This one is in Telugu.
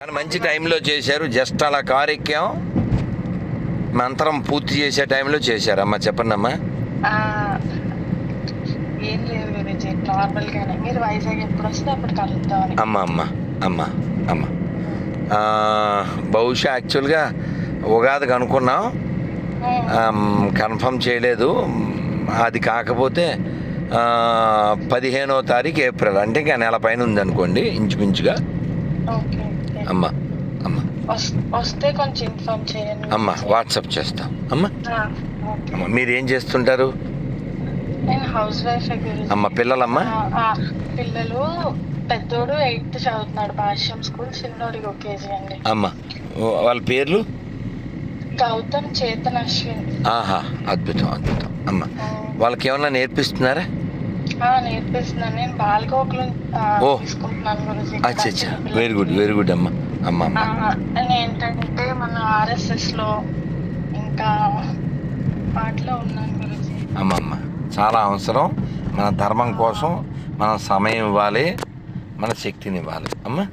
కానీ మంచి టైంలో చేశారు జస్ట్ అలా కారు ఎక్కాం. మంత్రం పూర్తి చేసే టైంలో చేశారమ్మా చెప్పండి అమ్మా. ఏం లేదు గురించి నార్మల్ గానే మీరు వైజాగ్ ఎప్పుడు వస్తే అప్పుడు కలుద్దామని. అమ్మ అమ్మ అమ్మ అమ్మ. బహుశా యాక్చువల్గా ఉగాదికి అనుకున్నాం. కన్ఫర్మ్ చేయలేదు. అది కాకపోతే పదిహేనో తారీఖు ఏప్రిల్. అంటే ఇంకా నెల పైన ఉందనుకోండి ఇంచుమించుగా. Okay okay. అమ్మ అమ్మ. వస్- వస్తే కొంచెం ఇన్ఫార్మ్ చేయండి. అమ్మ వాట్సాప్ చేస్తాం. అమ్మ. అమ్మ మీరు ఏం చేస్తుంటారు? నేను హౌస్ వైఫ్ అమ్మ పిల్లలమ్మ? పిల్లలు పెద్దోడు ఎయిత్ చదువుతున్నాడు. భాష్యం స్కూల్ చిన్నోడికి ఒక కేజీ అండి. అమ్మ వాళ్ళ పేర్లు? గౌతమ్ చేతన్ అశ్విన్. ఆహా అద్భుతం అద్భుతం. అమ్మ వాళ్ళకి ఏమన్నా నేర్పిస్తున్నారా? నేర్పిస్తున్నాను. నేను బాలగోకులు. తీసుకుంటున్నాను గురించి అచ్చా అచ్చా వెరీ గుడ్ వెరీ గుడ్ అమ్మ అమ్మ. అమ్మ ఏంటంటే మన ఆర్ఎస్ఎస్లో ఇంకా వాటిలో ఉన్నాను గురించి అమ్మ అమ్మ. చాలా అవసరం. మన ధర్మం కోసం మన సమయం ఇవ్వాలి. మన శక్తిని ఇవ్వాలి. అమ్మ.